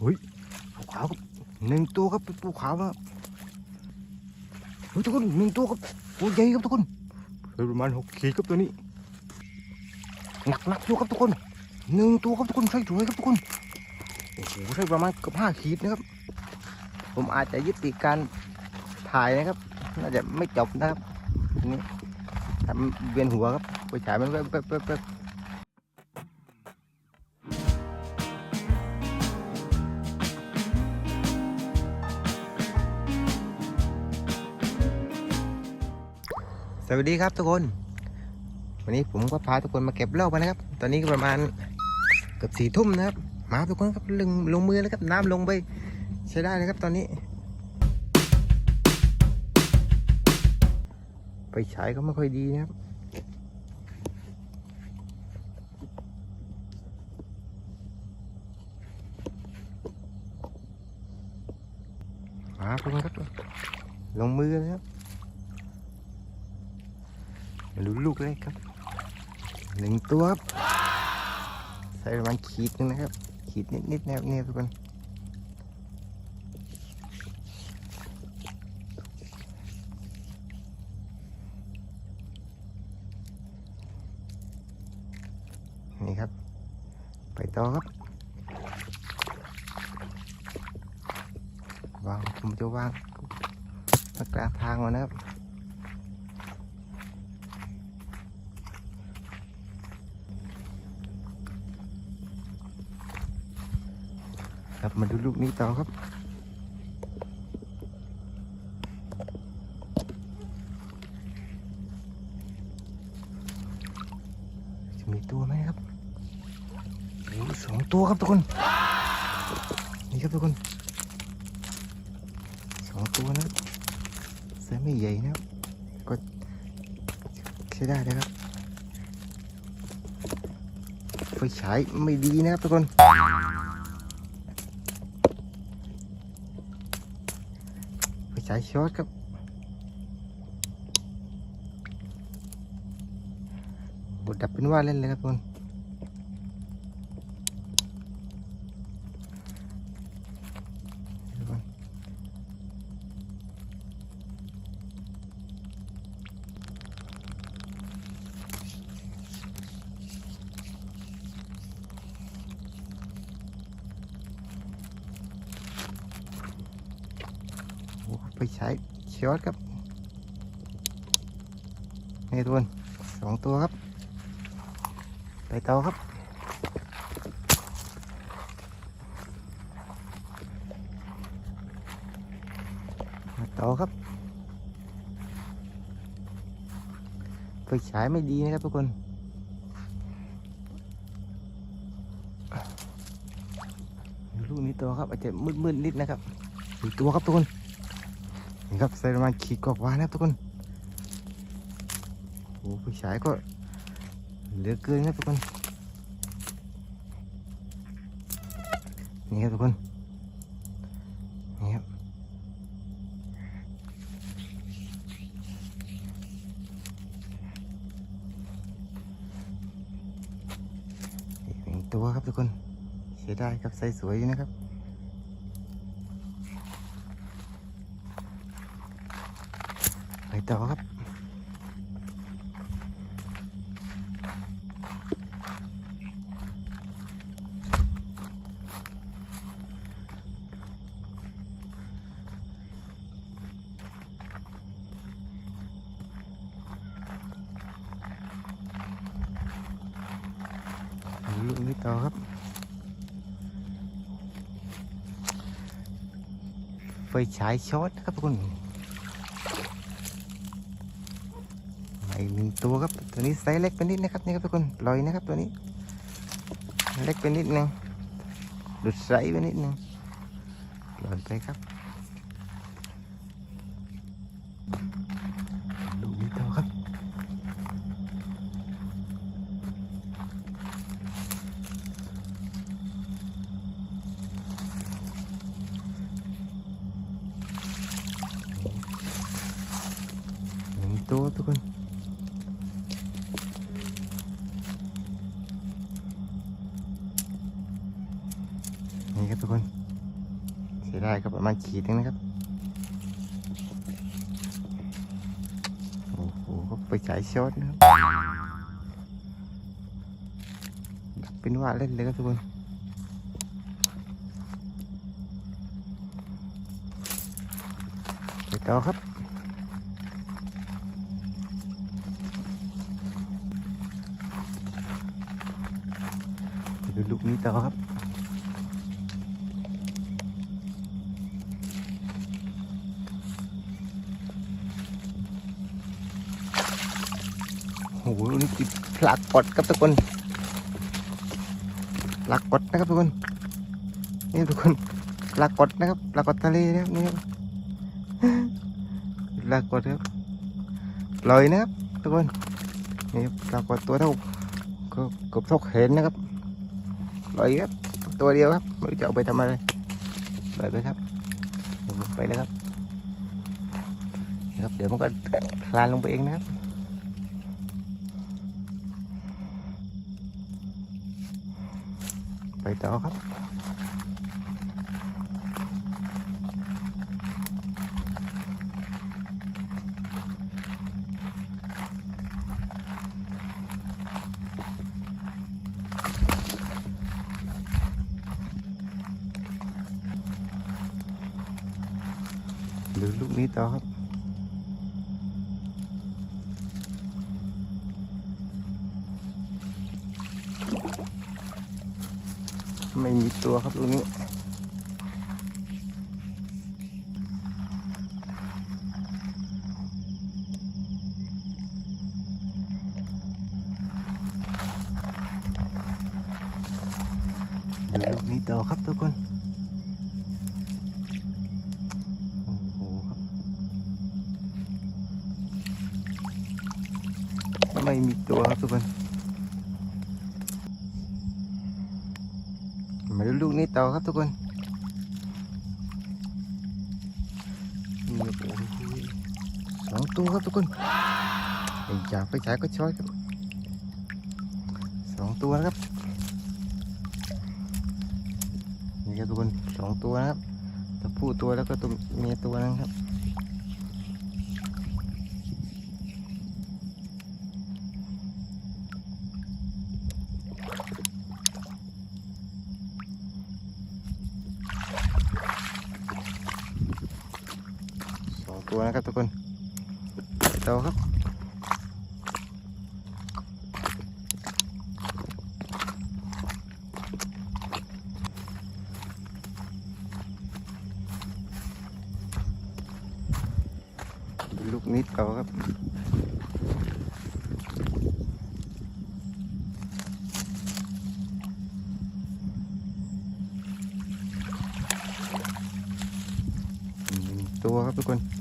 เฮ้ยปูขาวครับหนึ่งตัวครับปูขาวครับเฮ้ยทุกคนหนึ่งตัวครับตัวใหญ่ครับทุกคนประมาณหกขีดครับตัวนี้หนักหนักๆอยู่ครับทุกคนหนึ่งตัวครับทุกคนใส่ถุงครับทุกคนโอ้โหใส่ประมาณเกือบห้าขีดนะครับ ผมอาจจะยุติการถ่ายนะครับ น่าจะไม่จบนะครับนี้ทำเวียนหัวครับไปฉายมันแป๊บแป๊บแป๊ สวัสดีครับทุกคน วันนี้ผมก็พาทุกคนมาเก็บเหล้ากันนะครับ ตอนนี้ก็ประมาณเกือบสี่ทุ่มนะครับ มาทุกคนครับลงลงมือแล้วครับ น้ำลงไปใช้ได้นะครับตอนนี้ ไปฉายก็ไม่ค่อยดีนะครับมาทุกคนครับ ลงมือนะครับ มาดูลูกเลยครับหนึ่งตัวครับใส่ประมาณขีดนึงนะครับ ขีดนิดๆนะครับเนี่ยทุกคนนี่ครับ ไปต่อครับวางผมจะวางมากลางทางก่อนนะครับ มาดูลูกนี้ต่อครับ จะมีตัวไหมครับโอ้สองตัวครับทุกคน นี่ครับทุกคนสองตัวนะครับเสือไม่ใหญ่นะครับก็ใช้ได้นะครับไฟฉายไม่ดีนะครับทุกคน ไฟฉาย ช็อตครับบดดับเป็นว่าเล่นเลยครับทุกคนทุกคนโอ้ไปใช้ช็อตครับนี่ทุกคนสองตัวครับ ไป ต่อครับ มาต่อครับไฟฉายไม่ดีนะครับทุกคนลูกนี้ตัวครับอาจจะมืดๆนิดนะครับอีกตัวครับทุกคนนี่ครับใส่ประมาขีดกอกว่านะครับทุกคนโอ้ไฟฉายก็เหลือเกินครับทุกคน นี่ครับทุกคนนี่ครับอีกหนึ่งตัวครับทุกคนเสียดายครับใส่สวยอยู่นะครับไปต่อครับ ต่อครับ ไฟฉายช็อตครับทุกคนมาอีกหนึ่งตัวครับ ตัวนี้ไซส์เล็กไปนิดนะครับนี่ครับทุกคนลอยนะครับตัวนี้ เล็กไปนิดนึงหลุดไซส์ไปนิดนึงลอยไปครับ หนึ่งตัวทุกคนนี่ครับทุกคนเสียดายครับประมาณขีดนึงนะครับโอ้โหก็ไปฉายช็อตนะครับดักเป็นว่าเล่นเลยครับทุกคนไปต่อครับ ดูลูกนี้ต่อครับ โอ้โหนี่ติดปลากกดครับทุกคนปลากกดนะครับทุกคน นี่ทุกคนปลากกดนะครับปลากกดทะเลนะครับนี่ครับปลากดครับลอยนะครับทุกคนนี่ครับปลากดตัวเท่าก็เกือบเท่าแขนนะครับ ปล่อยครับ ตัวเดียวครับไม่รู้จะเอาไปทำอะไรปล่อยไปครับไปแล้วครับครับเดี๋ยวมันก็คลานลงไปเองนะครับไปต่อครับ รือลูกนี้ต่อครับไม่มีตัวครับลูกนี้ ไม่มีตัวครับทุกคนมาดูลูกนี้ต่อครับทุกคนนี่โอ้โหสองตัวครับทุกคนไอ้จ่าไฟฉายก็ช้อยครับสองตัวนะครับนี่ครับทุกคนสองตัวนะครับตัวผู้ตัวแล้วก็ตัวเมียตัวนึงครับ ตัวนะครับทุกคนไปต่อครับลูกนิดต่อครับหนึ่งตัวครับทุกคน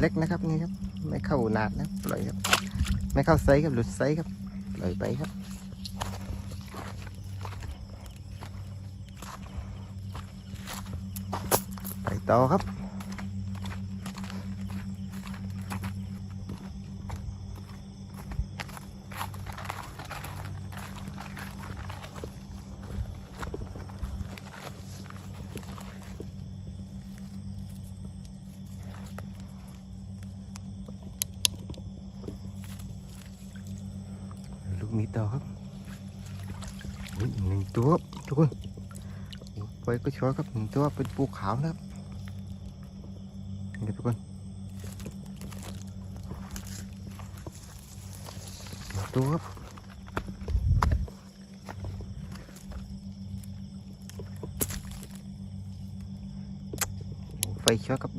เล็กนะครับนี่ครับ ไม่เข้าหนาดนะปล่อยครับ ไม่เข้าไซส์ครับหลุดไซส์ครับปล่อยไปครับไปต่อครับ ลูกนี้ต่อครับหนึ่งตัวทุกคนไปก็ช่วยครับหนึ่งตัวเป็นปูขาวนะครับนี่ทุกคนหนึ่งตัวครับไฟช็อตครับ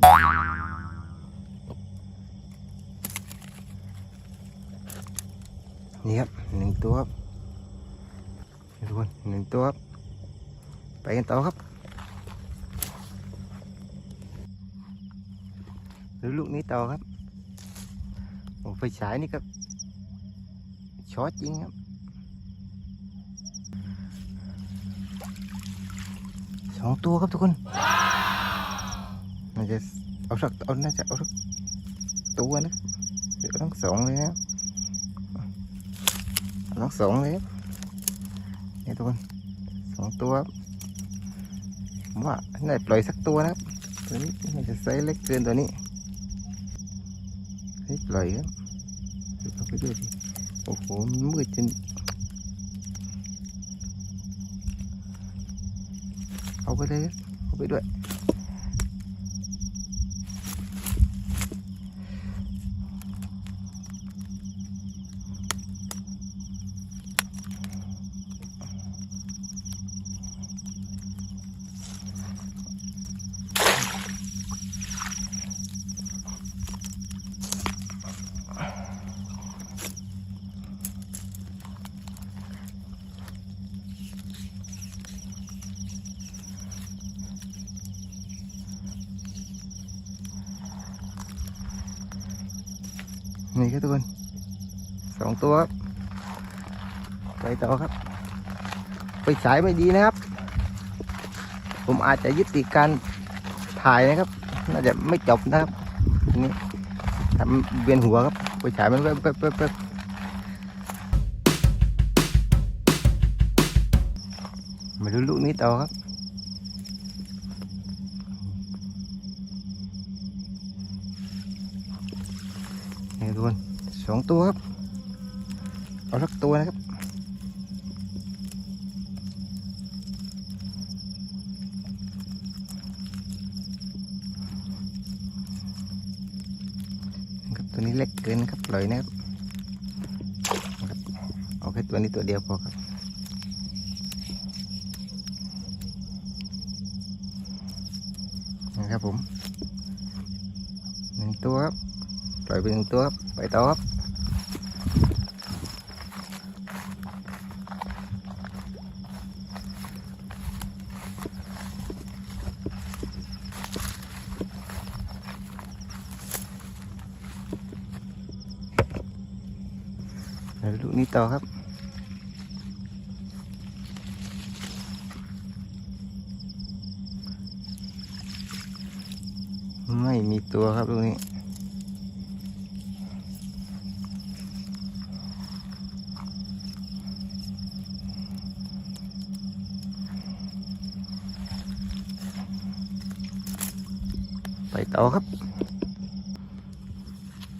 นี่ครับ หนึ่งตัวครับทุกคนหนึ่งตัวครับไปกันต่อครับดูลูกนี้ต่อครับโอ้ไฟฉายนี่ครับช็อตจริงครับสองตัวครับทุกคนน่าจะเอาสักเอาน่าจะเอาสักตัวนะเดี๋ยวต้องสองเลยนะ ทั้งสองเลยนี่ทุกคนสองตัวครับผมว่าน่าปล่อยสักตัวนะครับตัวนี้น่าจะไซส์เล็กเกินตัวนี้ให้ปล่อยครับดี๋ยวเข้าไปด้วยดิโอ้โหมันมืดจนเอาไปเลยเอาไปด้วย นี่ครับทุกคนสองตัวครับไปต่อครับ ไปฉายไม่ดีนะครับ ผมอาจจะยุติการถ่ายนะครับ น่าจะไม่จบนะครับนี้ทำเวียนหัวครับ ไปฉายมันแป๊บแป๊บแป๊บแป๊บมาดูลูกนี้ต่อครับ นี่ทุกคนสองตัวครับ เอาสักตัวนะครับ ตัวนี้เล็กเกินครับปล่อยนะครับนะครับเอาแค่ตัวนี้ตัวเดียวพอครับนะครับผมหนึ่งตัวครับ ปล่อยไปหนึ่งตัวครับไปต่อครับเดี๋ยวลูกนี้ต่อครับไม่มีตัวครับลูกนี้ ไปต่อครับ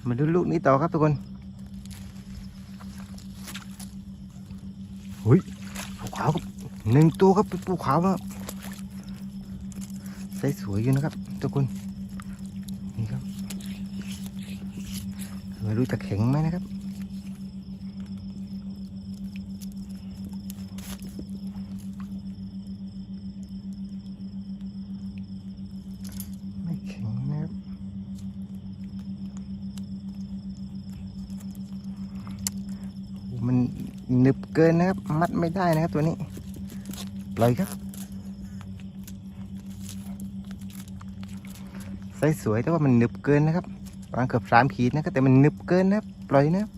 มาดูลูกนี้ต่อครับทุกคนหุยปูขาวครับหนึ่งตัวครับเป็นปูขาวครับใสสวยอยู่นะครับ ทุกคน นี่ครับไม่รู้จะแข็งไหมนะครับ หนึบเกินนะครับ มัดไม่ได้นะครับตัวนี้ปล่อยครับไซส์สวยแต่ว่ามันหนึบเกินนะครับประมาณเกือบสามขีดนะครับแต่มันหนึบเกินนะครับปล่อยนะครับ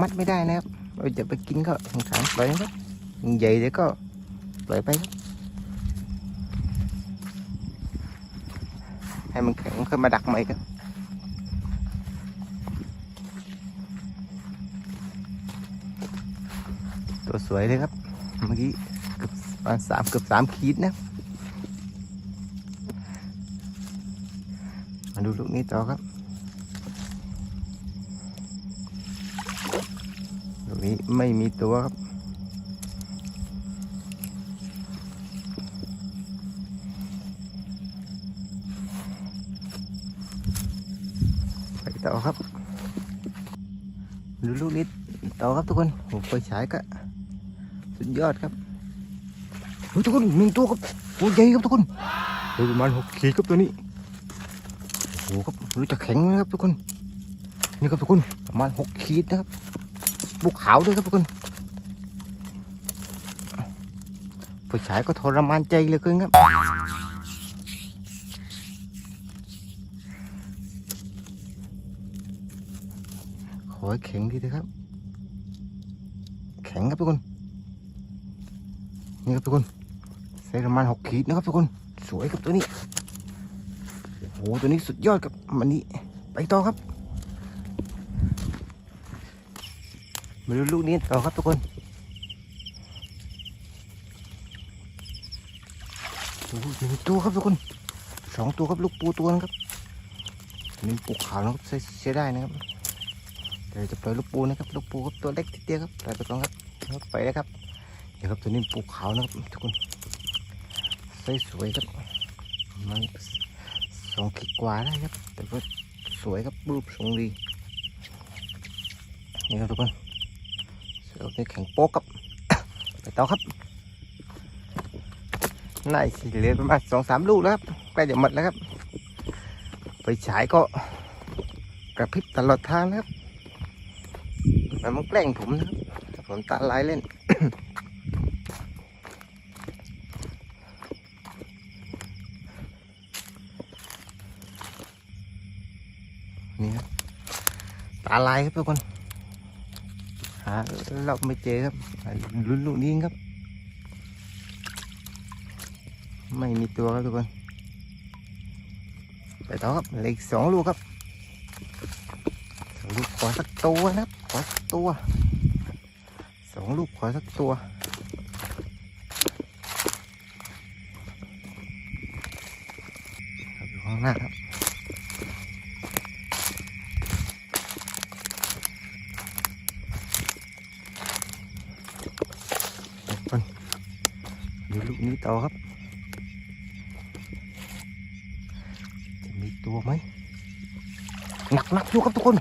มัดไม่ได้นะครับเราจะไปกินก็สงสารปล่อยนะครับใหญ่เดี๋ยวก็ปล่อยไปครับให้มันแข็งค่อยมาดักใหม่ครับ ตัวสวยเลยครับ เมื่อกี้เกือบประมาณสามเกือบสามขีดนะ มาดูลูกนี้ต่อครับ ลูกนี้ไม่มีตัวครับไปต่อครับ ดูลูกนี้ต่อครับทุกคนโอ้ไฟฉายก็ ยอดครับเฮ้ยทุกคนหนึ่งตัวครับตัวใหญ่ครับทุกคนโอ้ยประมาณหกขีดครับตัวนี้โอ้โหครับรู้จะแข็งนะครับทุกคนนี่ครับทุกคนประมาณหกขีดนะครับบุกขาวด้วยครับทุกคนไฟฉายก็ทรมานใจเหลยเกินครับขอให้แข็งดีเถอะครับ แข็งครับทุกคน นี่ครับทุกคนใส่ประมาณหกขีดนะครับทุกคน สวยครับตัวนี้โอ้โหตัวนี้สุดยอดครับมันนี้ไปต่อครับมาดูลูกนี้ต่อครับทุกคนโอ้โหหนึ่งตัวครับทุกคนสองตัวครับลูกปูตัวนะครับนี่ปูขาวนะครับใช้ได้นะครับเดี๋ยวจะปล่อยลูกปูนะครับลูกปูครับตัวเล็กทีเดียวครับปล่อยไปก่อนครับครับไปแล้วครับ เดี๋ยวครับตัวนี้ปูขาวนะครับทุกคนใช้สวยครับมันสองขีดกว่าได้ครับ แต่ว่าสวยครับรูปทรงดีนี่ครับทุกคนเสือนี่แข็งโป๊กครับไปต่อครับน่าจะเหลือประมาณสองสามลูกแล้วครับใกล้จะหมดแล้วครับไปฉายก็กระพริบตลอดทางนะครับมันมันแกล้งผมนะครับผมตาลายเล่นครับตาลายครับทุกคน หาเราไม่เจอครับลุ้นลูกนี้ครับ ไม่มีตัวครับทุกคน ไปต่อครับเหลืออีกสองลูกครับสองลูกขอสักตัวนะครับขอสักตัวสองลูกขอสักตัวขับอยู่ข้างหน้าครับทุกคน ต่อครับ จะมีตัวไหมหนักหนักอยู่ครับทุกคน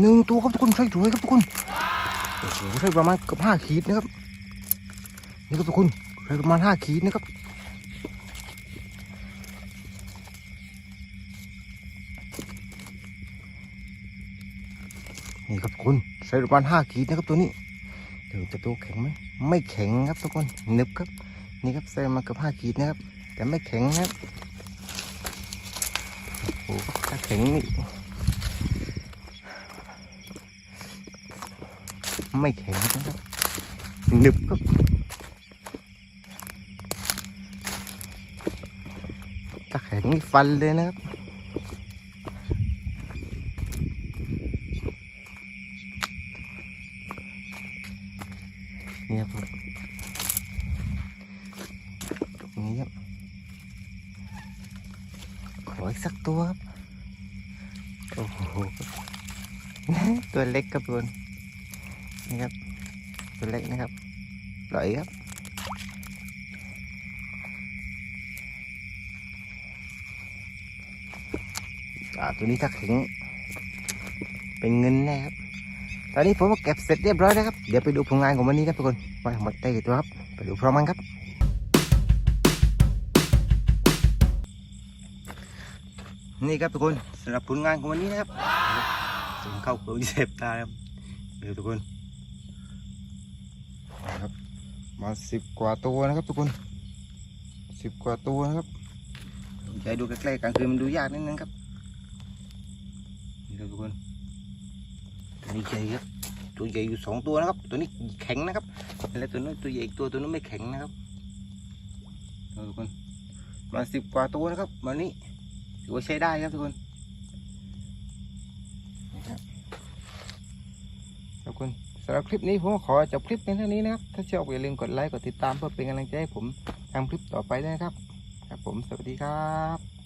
หนึ่งตัวครับทุกคนใช่สวยครับทุกคนโอ้โหใช่ประมาณเกือบห้าขีดนะครับ นี่ครับทุกคนใช่ประมาณห้าขีดนะครับนี่ครับทุกคนใช้ประมาณห้าขีดนะครับตัวนี้เดี๋ยวจะตัวแข็งไหมไม่แข็งครับทุกคนนึบครับ นี่ครับใส่มาเกือบห้าขีดนะครับ แต่ไม่แข็งนะครับโอ้โหถ้าแข็งนี่ไม่แข็งนะครับหนึบครับถ้าแข็งนี่ฟันเลยนะครับเนี่ยครับตรงนี้ครับ ขออีกสักตัวครับ โอ้โห ตัว เล็กครับทุกคนนี่ครับตัวเล็กนะครับปล่อยครับอ่าตัวนี้ถ้าแข็งเป็นเงินแน่ครับ ตอนนี้ผมก็เก็บเสร็จเรียบร้อยแล้วครับ เดี๋ยวไปดูผลงานของวันนี้ครับทุกคนว่าหมดได้กี่ตัวครับ ไปดูพร้อมกันครับ นี่ครับทุกคนสำหรับผลงานของวันนี้นะครับ ส่งเข้าเกลือเสพตาครับเดี๋ยวทุกคนนะครับมาสิบกว่าตัวนะครับทุกคนสิบกว่าตัวนะครับใจดูใกล้ๆกลางคืนมันดูยากนิดนึงครับนี่ครับทุกคนตัวนี้ใหญ่ครับตัวใหญ่อยู่สองตัวนะครับ ตัวนี้แข็งนะครับแล้วตัวนู้นตัวใหญ่อีกตัวตัวนู้นไม่แข็งนะครับเอาทุกคนมาสิบกว่าตัวนะครับวันนี้ถือว่าใช้ได้ครับทุกคนนะครับ ขอบคุณสำหรับคลิปนี้ผมขอจบคลิปเพียงเท่านี้นะครับ ถ้าชอบอย่าลืมกดไลค์กดติดตามเพื่อเป็นกำลังใจให้ผมทำคลิปต่อไปด้วยนะครับ ครับผมสวัสดีครับ